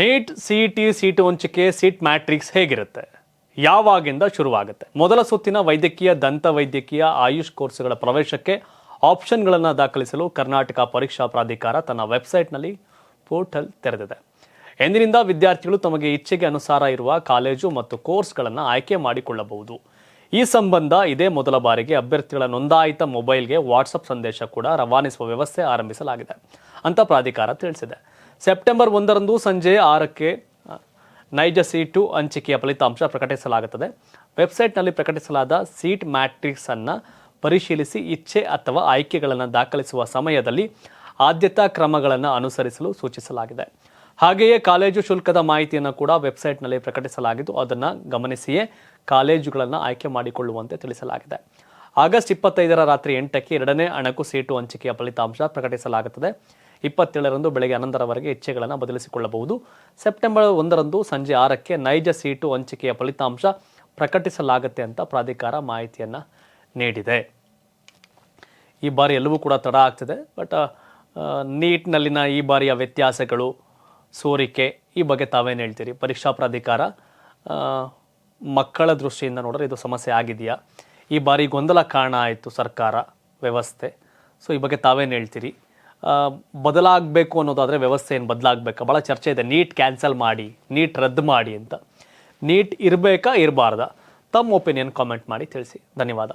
Neat C T seat ಹಂಚಿಕೆ seat matrix ಹೇಗಿರುತ್ತೆ? ಯಾವಾಗಿಂದ ಶುರುವಾಗುತ್ತೆ? ಮೊದಲ ಸುತ್ತಿನ ವೈದ್ಯಕೀಯ, ದಂತ ವೈದ್ಯಕೀಯ, ಆಯುಷ್ ಕೋರ್ಸ್ಗಳ ಪ್ರವೇಶಕ್ಕೆ ಆಪ್ಷನ್ಗಳನ್ನು ದಾಖಲಿಸಲು ಕರ್ನಾಟಕ ಪರೀಕ್ಷಾ ಪ್ರಾಧಿಕಾರ ತನ್ನ ವೆಬ್ಸೈಟ್ನಲ್ಲಿ ಪೋರ್ಟಲ್ ತೆರೆದಿದೆ. ಎಂದಿನಿಂದ ವಿದ್ಯಾರ್ಥಿಗಳು ತಮಗೆ ಇಚ್ಛೆಗೆ ಅನುಸಾರ ಇರುವ ಕಾಲೇಜು ಮತ್ತು ಕೋರ್ಸ್ಗಳನ್ನು ಆಯ್ಕೆ ಮಾಡಿಕೊಳ್ಳಬಹುದು. ಈ ಸಂಬಂಧ ಇದೇ ಮೊದಲ ಬಾರಿಗೆ ಅಭ್ಯರ್ಥಿಗಳ ನೋಂದಾಯಿತ ಮೊಬೈಲ್ಗೆ ವಾಟ್ಸಪ್ ಸಂದೇಶ ಕೂಡ ರವಾನಿಸುವ ವ್ಯವಸ್ಥೆ ಆರಂಭಿಸಲಾಗಿದೆ ಅಂತ ಪ್ರಾಧಿಕಾರ ತಿಳಿಸಿದೆ. ಸೆಪ್ಟೆಂಬರ್ ಒಂದರಂದು ಸಂಜೆ ಆರಕ್ಕೆ ನೈಜ ಸೀಟು ಹಂಚಿಕೆಯ ಫಲಿತಾಂಶ ಪ್ರಕಟಿಸಲಾಗುತ್ತದೆ. ವೆಬ್ಸೈಟ್ನಲ್ಲಿ ಪ್ರಕಟಿಸಲಾದ ಸೀಟ್ ಮ್ಯಾಟ್ರಿಕ್ಸ್ ಅನ್ನು ಪರಿಶೀಲಿಸಿ, ಇಚ್ಛೆ ಅಥವಾ ಆಯ್ಕೆಗಳನ್ನು ದಾಖಲಿಸುವ ಸಮಯದಲ್ಲಿ ಆದ್ಯತಾ ಕ್ರಮಗಳನ್ನು ಅನುಸರಿಸಲು ಸೂಚಿಸಲಾಗಿದೆ. ಹಾಗೆಯೇ ಕಾಲೇಜು ಶುಲ್ಕದ ಮಾಹಿತಿಯನ್ನು ಕೂಡ ವೆಬ್ಸೈಟ್ನಲ್ಲಿ ಪ್ರಕಟಿಸಲಾಗಿದ್ದು, ಅದನ್ನು ಗಮನಿಸಿಯೇ ಕಾಲೇಜುಗಳನ್ನು ಆಯ್ಕೆ ಮಾಡಿಕೊಳ್ಳುವಂತೆ ತಿಳಿಸಲಾಗಿದೆ. ಆಗಸ್ಟ್ ಇಪ್ಪತ್ತೈದರ ರಾತ್ರಿ ಎಂಟಕ್ಕೆ ಎರಡನೇ ಅಣಕು ಸೀಟು ಹಂಚಿಕೆಯ ಫಲಿತಾಂಶ ಪ್ರಕಟಿಸಲಾಗುತ್ತದೆ. ಇಪ್ಪತ್ತೇಳರಂದು ಬೆಳಗ್ಗೆ ಹನ್ನೊಂದರವರೆಗೆ ಇಚ್ಛೆಗಳನ್ನು ಬದಲಿಸಿಕೊಳ್ಳಬಹುದು. ಸೆಪ್ಟೆಂಬರ್ ಒಂದರಂದು ಸಂಜೆ ಆರಕ್ಕೆ ನೈಜ ಸೀಟು ಹಂಚಿಕೆಯ ಫಲಿತಾಂಶ ಪ್ರಕಟಿಸಲಾಗುತ್ತೆ ಅಂತ ಪ್ರಾಧಿಕಾರ ಮಾಹಿತಿಯನ್ನು ನೀಡಿದೆ. ಈ ಬಾರಿ ಎಲ್ಲವೂ ಕೂಡ ತಡ ಆಗ್ತಿದೆ, ಬಟ್ ನೀಟ್ನಲ್ಲಿನ ಈ ಬಾರಿಯ ವ್ಯತ್ಯಾಸಗಳು, ಸೋರಿಕೆ, ಈ ಬಗ್ಗೆ ತಾವೇನು ಹೇಳ್ತೀರಿ? ಪರೀಕ್ಷಾ ಪ್ರಾಧಿಕಾರ ಮಕ್ಕಳ ದೃಷ್ಟಿಯಿಂದ ನೋಡಿದ್ರೆ ಇದು ಸಮಸ್ಯೆ ಆಗಿದೆಯಾ? ಈ ಬಾರಿ ಗೊಂದಲ ಕಾರಣ ಆಯಿತು ಸರ್ಕಾರ ವ್ಯವಸ್ಥೆ. ಸೊ ಈ ಬಗ್ಗೆ ತಾವೇನು ಹೇಳ್ತೀರಿ? ಬದಲಾಗಬೇಕು ಅನ್ನೋದಾದರೆ ವ್ಯವಸ್ಥೆ ಏನು ಬದಲಾಗಬೇಕಾ? ಭಾಳ ಚರ್ಚೆ ಇದೆ. ನೀಟ್ ಕ್ಯಾನ್ಸಲ್ ಮಾಡಿ, ನೀಟ್ ರದ್ದು ಮಾಡಿ ಅಂತ. ನೀಟ್ ಇರಬೇಕಾ, ಇರಬಾರ್ದಾ? ತಮ್ಮ ಒಪಿನಿಯನ್ ಕಾಮೆಂಟ್ ಮಾಡಿ ತಿಳಿಸಿ. ಧನ್ಯವಾದ.